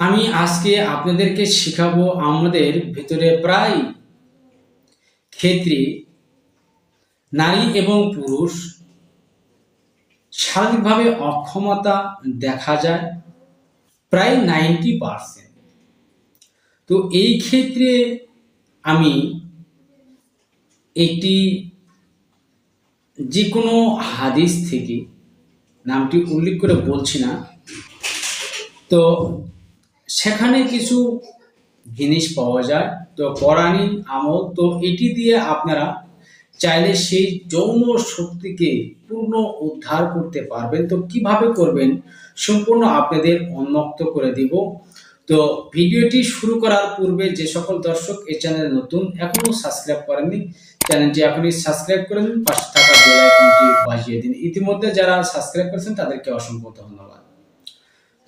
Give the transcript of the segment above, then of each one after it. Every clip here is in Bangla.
আমি আজকে আপনাদেরকে শেখাবো আমাদের ভিতরে প্রায় ক্ষেত্রে নারী এবং পুরুষ শারীরিকভাবে অক্ষমতা দেখা যায় প্রায় নাইনটি পারসেন্ট। তো এই ক্ষেত্রে আমি একটি যে কোনো হাদিস থেকে, নামটি উল্লেখ করে বলছি না, তো সেখানে কিছু জিনিস পাওয়া যায়। তো পরাণী আমল তো এটি দিয়ে আপনারা চাইলে সেই যৌন শক্তিকে পূর্ণ উদ্ধার করতে পারবেন। তো কীভাবে করবেন সম্পূর্ণ আপনাদের উন্মুক্ত করে দিব। তো ভিডিওটি শুরু করার পূর্বে যে সকল দর্শক এই চ্যানেলে নতুন এখনও সাবস্ক্রাইব করেননি, চ্যানেলটি এখনই সাবস্ক্রাইব করে দিন, পাশে থাকা বেল আইকনটি বাজিয়ে দিন। ইতিমধ্যে যারা সাবস্ক্রাইব করেছেন তাদেরকে অসংখ্য ধন্যবাদ।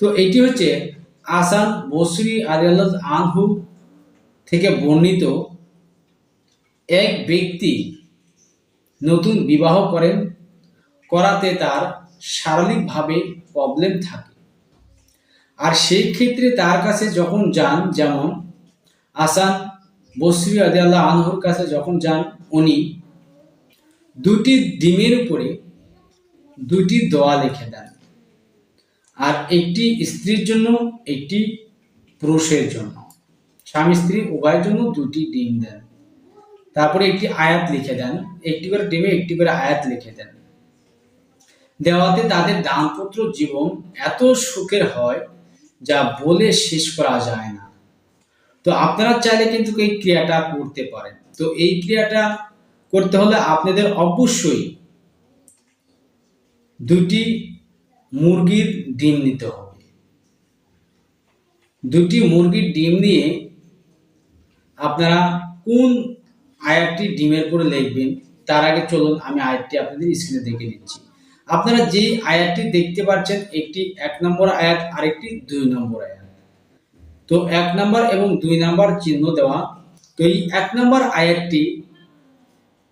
তো এটি হচ্ছে আসান বসরি আলিয়াল্লাহ আনহু থেকে বর্ণিত এক ব্যক্তি নতুন বিবাহ করেন, করাতে তার শারীরিকভাবে প্রবলেম থাকে। আর সেই ক্ষেত্রে তার কাছে যখন যান, যেমন আসান বসরি আদিয়াল্লাহ আনহুর কাছে যখন যান, উনি দুটি ডিমের উপরে দুটি দোয়া লিখে দেন। আর একটি স্ত্রীর জন্য, একটি পুরুষের জন্য। স্বামী স্ত্রী উভয়ের জন্য দুটি ডিম দেন। তারপরে একটি আয়াত লিখে দেন। একটি করে ডিমে একটি করে আয়াত লিখে দেন। দেওয়াতে তাদের দাম্পত্য জীবন এত সুখের হয় যা বলে শেষ করা যায় না। তো আপনারা চাইলে কিন্তু এই ক্রিয়াটা করতে পারেন। তো এই ক্রিয়াটা করতে হলে আপনাদের অবশ্যই দুটি মুরগির ডিম নিতে হবে। দুটি মুরগির ডিম নিয়ে আপনারা কোন আয়াতটি ডিমের করে লিখবেন, তার আগে চলুন আমি আয়াতটি আপনাদের স্ক্রিনে দেখে নিচ্ছি আপনারা যে আয়াতটি দেখতে পাচ্ছেন, একটি এক নম্বর আয়াত, আরেকটি দুই নম্বর আয়াত। তো এক নম্বর এবং দুই নম্বর চিহ্ন দেওয়া। তো এই এক নম্বর আয়াতটি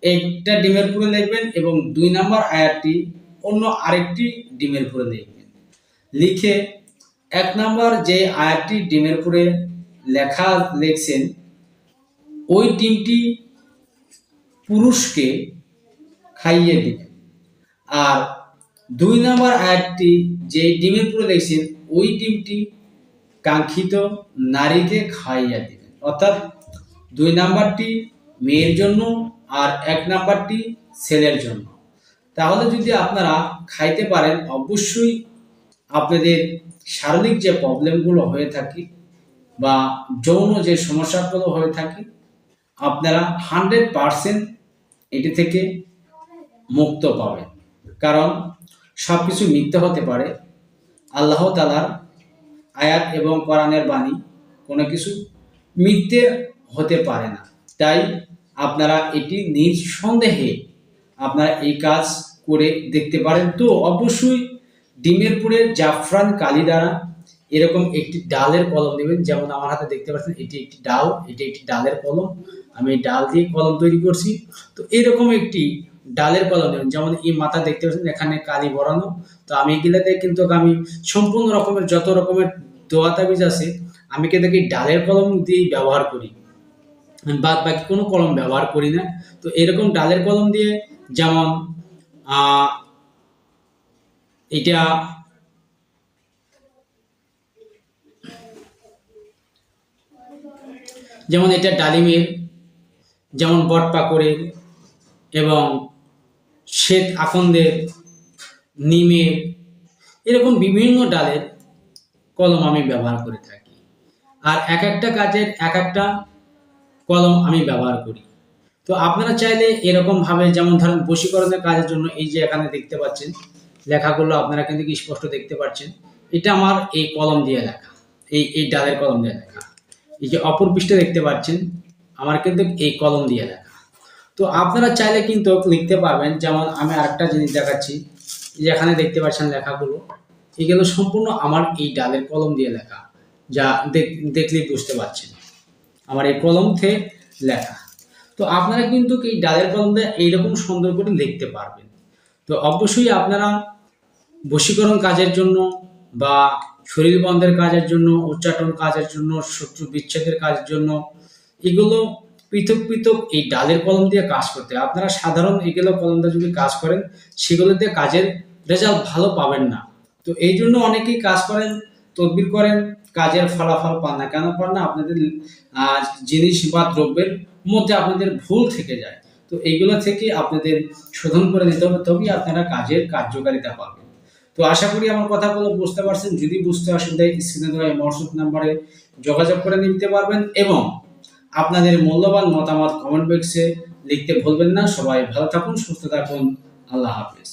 একটা ডিমের পুরে লিখবেন এবং দুই নম্বর আয়াতটি অন্য আরেকটি ডিমের পুরে লিখবেন লিখে এক নম্বর যে আয়াতটি ডিমের পুরে লেখা লিখছেন, ওই ডিমটি পুরুষকে খাইয়ে দিবেন আর দুই নাম্বার আয়াতটি যে ডিমের পুরে লিখছেন, ওই ডিমটি কাঙ্ক্ষিত নারীকে খাইয়ে দিবেন অর্থাৎ দুই নাম্বারটি মেয়ের জন্য আর এক নাম্বারটি ছেলের জন্য। তাহলে যদি আপনারা খাইতে পারেন, অবশ্যই আপনাদের শারীরিক যে প্রবলেমগুলো হয়ে থাকে বা যৌন যে সমস্যাগুলো হয়ে থাকে, আপনারা হান্ড্রেড পারসেন্ট এটি থেকে মুক্ত পাবেন। কারণ সব কিছু মিথ্যে হতে পারে। আল্লাহ তালার আয়াত এবং কোরআনের বাণী কোনো কিছু মিথ্যে হতে পারে না। তাই আপনারা এটি নিঃসন্দেহে আপনারা এই কাজ করে দেখতে পারেন। তো অবশ্যই ডিমের পুরে জাফরান কালি দ্বারা এরকম একটি ডালের কলম নেবেন। যেমন আমার হাতে দেখতে পাচ্ছেন, এটি একটি ডাল, এটি একটি ডালের কলম। আমি ডাল দিয়ে কলম তৈরি করছি। তো এরকম একটি ডালের কলম নেবেন। যেমন এই মাথা দেখতে পাচ্ছেন, এখানে কালি বরানো। তো আমি এগুলাতে কিন্তু আমি সম্পূর্ণ রকমের, যত রকমের দোয়া তাবিজ আছে, আমি কিন্তু এই ডালের কলম দিয়েই ব্যবহার করি। বাদ বাকি কোনো কলম ব্যবহার করি না। তো এরকম ডালের কলম দিয়ে যেমন এটা যেমন এটা ডালিমের, যেমন বট পাকড়ের এবং শ্বেত আকন্দের নিমের, এরকম বিভিন্ন ডালের কলম আমি ব্যবহার করে থাকি। আর এক একটা কাজের এক একটা কলম আমি ব্যবহার করি। তো আপনারা চাইলে এরকম ভাবে যেমন ধরেন বশীকরণের কাজের জন্য এই যে এখানে দেখতে পাচ্ছেন, লেখাগুলো আপনারা কিন্তু স্পষ্ট দেখতে পাচ্ছেন। এটা আমার এই কলম দিয়ে লেখা, এই এই ডালের কলম দিয়ে লেখা। এই যে অপর পৃষ্ঠে দেখতে পাচ্ছেন, আমার কিন্তু এই কলম দিয়ে লেখা। তো আপনারা চাইলে কিন্তু লিখতে পারবেন, যেমন আমি আরেকটা জিনিস দেখাচ্ছি, এই যে এখানে দেখতে পাচ্ছেন লেখাগুলো, এগুলো সম্পূর্ণ আমার এই ডালের কলম দিয়ে লেখা, যা দেখ- দেখলেই বুঝতে পারছেন। আমার এই কলম থেকে লেখা। তো আপনারা কিন্তু এই ডালের দিয়ে এইরকম সুন্দর করে লিখতে পারবেন। তো অবশ্যই আপনারা বশীকরণ কাজের জন্য বা শরীর বন্ধের কাজের জন্য, উচ্চাটন কাজের জন্য, শত্রু বিচ্ছেদের কাজের জন্য এগুলো পৃথক পৃথক এই ডালের কলম দিয়ে কাজ করতে আপনারা সাধারণ এগুলো কলম দিয়ে যদি কাজ করেন, সেগুলো দিয়ে কাজের রেজাল্ট ভালো পাবেন না। তো এই জন্য অনেকেই কাজ করেন, তদবির করেন, কাজের ফলাফল পান না। কেন পান না? আপনাদের জিনিস বা দ্রব্যের মধ্যে আপনাদের ভুল থেকে যায়। তো এইগুলো থেকে আপনাদের শোধন করে দিতে হবে, তবেই আপনারা কাজের কার্যকারিতা পাবেন। তো আশা করি আমার কথাগুলো বুঝতে পারছেন। যদি বুঝতে অসুবিধা স্ক্রিনে দেওয়া এই হোয়াটসঅ্যাপ নাম্বারে যোগাযোগ করে নিতে পারবেন এবং আপনাদের মূল্যবান মতামত কমেন্ট বক্সে লিখতে ভুলবেন না। সবাই ভালো থাকুন, সুস্থ থাকুন। আল্লাহ হাফেজ।